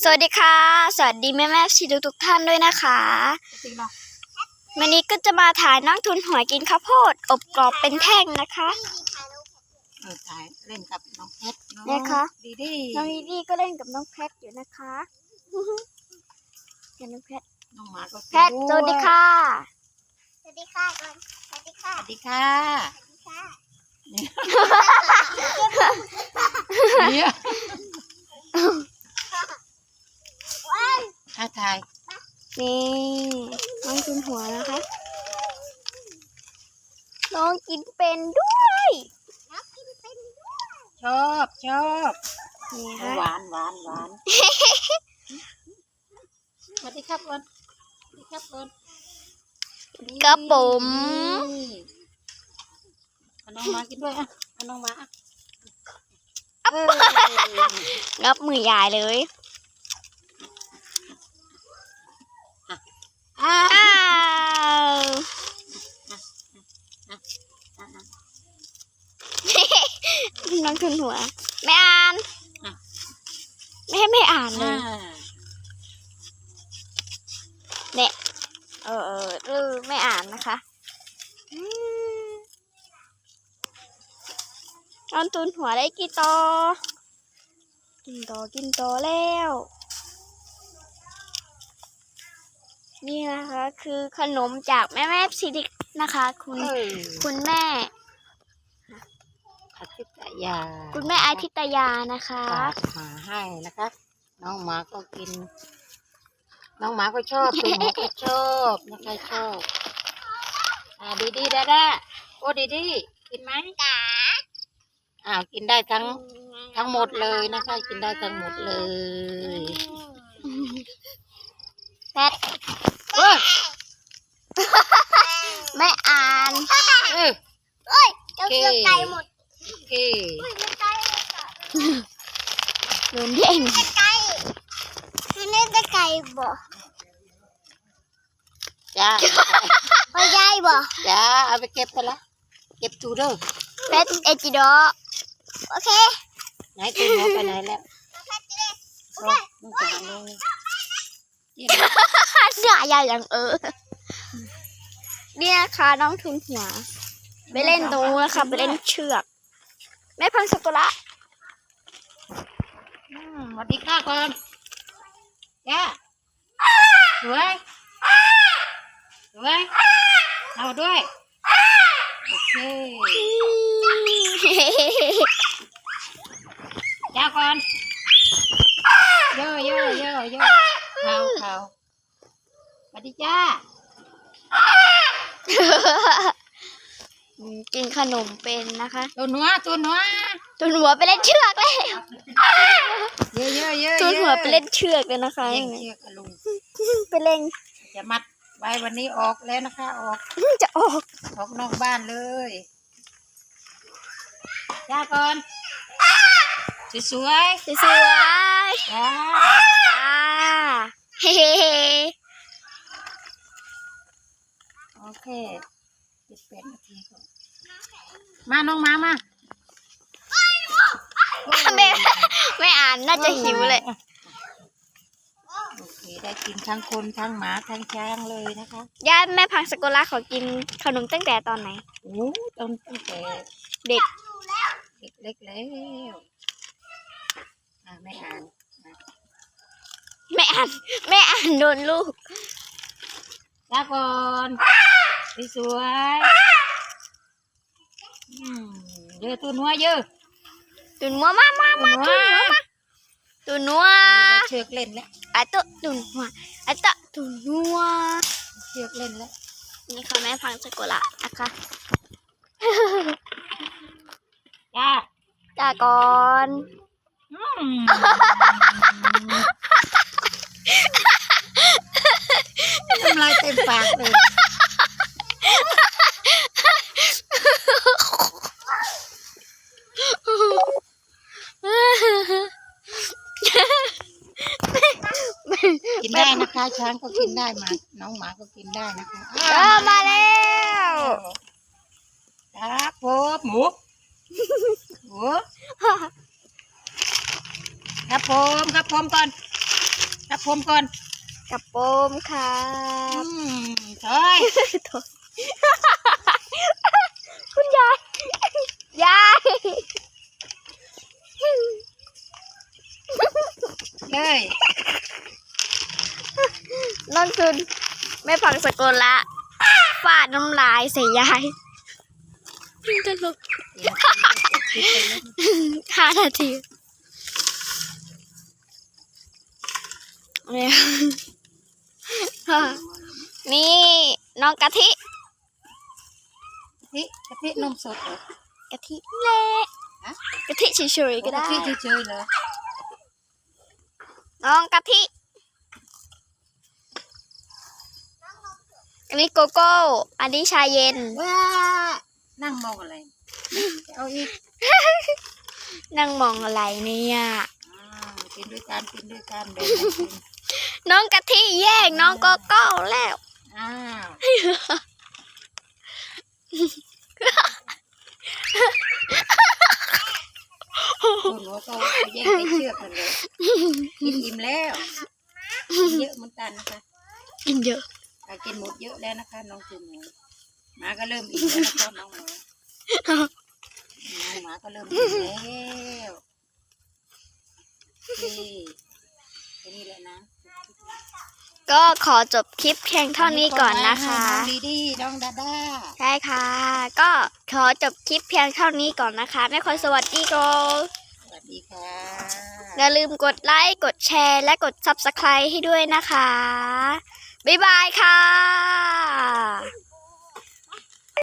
สวัสดีค่ะ สวัสดีแม่แม่ชีทุกทุกๆท่านด้วยนะคะจริงเนาะวันนี้ก็จะมาถ่ายนั่งทุนหัวกินข้าวโพด อบกรอบเป็นแท่งนะคะเออถ่ายเล่นกับน้องแพทเนาะเนี่ยค่ะดีดีน้องลีดี้ก็เล่นกับน้องแพทอยู่นะคะเห็นน้องแพทน้องหมาก็แพทสวัสดีค่ะ สวัสดีค่ะก่อนสวัสดีค่ะ สวัสดีค่ะสวัสดีค่ะ เนี่ย ว้าย ท้าทาย นี่น้องทุนหัวนะคะ น้องกินเป็น ด้วยน้ำกินเป็นด้วยชอบชอบนี่หค่ะวานหวานหวานสวัสดีครับบอลสวัสดีครับบอลกระผมนี่เอาน้องหมากินด้วยอะเอาน้องหมาอะเอองับมือยายเลยอะอ้าว อะ น้องทุนหัว ไม่อ่าน อะ ไม่ให้ไม่อ่านเล อ่าย เนี่ยเออเออเออไม่อ่านนะคะอืมน้องทุนหัวได้กี่ต่อกินต่อกินต่อแล้ว นี่นะคะ คือขนมจากแม่แม่สิรินะคะ คุณเออคุณแม่อาทิตยา คุณแม่อาทิตยานะคะฝากหมาให้นะคะ น้องหมาก็กิน น้องหมาก็ชอบตัวหมูก็ชอบนะคะชอบอ่าดีดีๆดาดาโอ้ดีดีๆกินไหมจ๋าอ้าวกินได้ทั้งทั้งหมดเลยนะคะกินได้ทั้งหมดเลยแพทเอ้ยไม่อ่านเออเอ้ยเจ้าเสือไก่หมดโอเคเฮ้ยมันไก่เลยค่ะโดนเด้งไก่คือเล่นแต่ไก่บ่ จ้าพ่อยายบ่จ้าเอาไปเก็บไปละเก็บตูเด้อแพทเอจิโดโอเคไหนตัวหมูไปไหนแล้วโอ้มึงจะหาเลยหน้ายายอย่างเออ เนี่ยค่ะน้องทุนหัว ไปเล่นตรงนู้นนะคะไปเล่นเชือกแม่พังสกุระอืมสวัสดีค่ะก่อนย่าสวย สวยเอาด้วย โอเคย่าก่อนโย่โย่โย่โย่เขาเขาสวัสดีจ้าอืมกินขนมเป็นนะคะ ตัวหนัวตัวหนัวทุนหัวไปเล่นเชือกแล้วเยอะเยอะเยอะทุนหัวไปเล่นเชือกเลยนะคะเล่นเชือกกับลุงไปเล่นจะมัด ไว้วันนี้ออกแล้วนะคะ ออกจะออกออกนอกบ้านเลยย่าก่อนสวยสวยๆจ้าๆจ้าเฮ้โอเคสิบแปดนาทีก่อนมาน้องมามาไม่ไม่อ่านน่าจะหิวเลยโอเค ได้กินทั้งคนทั้งหมาทั้งช้างเลยนะคะย่าแม่พังสกุระขอกินขนมตั้งแต่ตอนไหนโอ้ต้นตั้งแต่เด็กเด็กเล็กแล้วอ่าไม่อ่านอะไม่อ่านไม่อ่านโดนลูกลาก่อนสวยๆอืมเยอะตัวนัวเยอะตุนมัวมามามาตัวนัวตุนนัวได้เชือกเล่นแล้วไอาตะตุนหัวไอาตะตุนหัวเชือกเล่นแล้วนี่ค่ะแม่ฟังสกุละนะคะจ้าจ้าก่อนอืมทำลายเต็มปากเลย กินได้นะคะ ช้างก็กินได้หมา น้องหมาก็กินได้นะคะเออมาแล้วครับผมหมูหมูครับผมครับผมก่อนทับผมก่อนกระโปมค่ะอืมถอยคุณยายยายเลย นั่นคือแม่พังสกลละฟาดน้ำลายใส่ยายตลกเดี๋ยวคิดไปเล่นห้านาทีเนี่ยนี่น้องกะทิกะทิกะทินมสดเหรอกะทิเละฮะกะทิเฉยๆก็ได้กะทิเฉยๆเลยน้องกะทิ อันนี้โกโก้ อันนี้ชาเย็น ว้านั่งมองอะไร เอาอีกนั่งมองอะไรเนี่ย อ่ากินด้วยกันกินด้วยกันแบ่งกันกินน้องกะทิแย่งน้องโกโก้แล้ว อ้าวคุณหัวเขาแย่งไปเชือกมันเลยกินอิ่มแล้วกินเยอะเหมือนกันนะคะ กินเยอะเรา กินหมดเยอะแล้วนะคะ น้องจุนหมูหมาก็เริ่มอิ่มแล้วนะคะน้องหมาน้องหมาก็เริ่มอิ่มแล้วนี่นี้แหละนะก็ขอจบคลิปเพียงเท่านี้ก่อนนะคะน้องดีดีน้องดาด้าใช่ค่ะ ก็ขอจบคลิปเพียงเท่านี้ก่อนนะคะแม่คนสวัสดีโกสวัสดีค่ะอย่าลืมกดไลค์กดแชร์และกด Subscribe ให้ด้วยนะคะ บ๊ายบายค่ะ